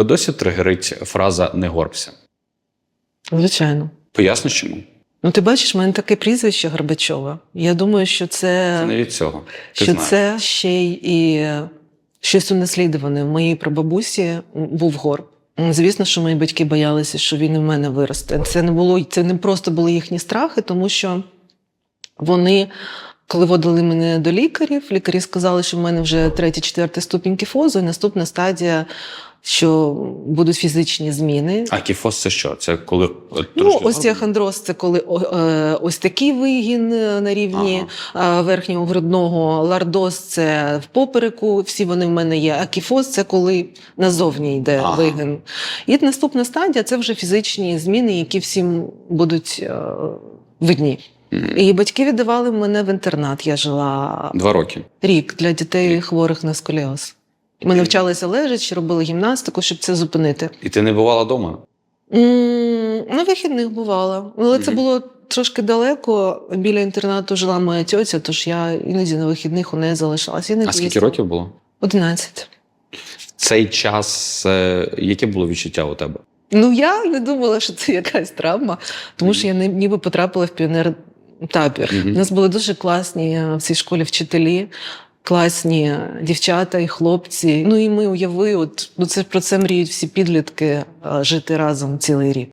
Тебе досі тригерить фраза не горбся. Звичайно. Поясню чому? Ну, ти бачиш, в мене таке прізвище Горбачова. Я думаю, що це, Це не від цього. Ти що знаєш. це ще й і щось унаслідуване. В моїй прабабусі був горб. Звісно, що мої батьки боялися, що він і в мене виросте. Це не було, це не просто були їхні страхи, тому що вони, коли водили мене до лікарів, лікарі сказали, що в мене вже третя, четверта ступінь кіфозу, і наступна стадія, що будуть фізичні зміни. А кіфоз це що? Це коли от, Ну, остеохондроз – це коли е, ось такий вигін е, на рівні е, верхнього грудного, лардоз це в попереку, всі вони в мене є. А кіфоз це коли назовні йде Ага. вигін. І наступна стадія це вже фізичні зміни, які всім будуть е, видні. Мгм. І батьки віддавали мене в інтернат. Я жила Два роки. рік для дітей хворих на сколіоз. Ми навчалися лежачи, робили гімнастику, щоб це зупинити. І ти не бувала вдома? На вихідних бувала. Але це було трошки далеко. Біля інтернату жила моя тьотя, тож я іноді на вихідних у неї залишалася. А скільки років було? 11. Цей час, е, яке було відчуття у тебе? Ну я не думала, що це якась травма, тому що я не- ніби потрапила в піонер табір. У нас були дуже класні е, в цій школі вчителі. Класні дівчата і хлопці. Ну і ми уяви, от ну це про це мріють всі підлітки жити разом цілий рік.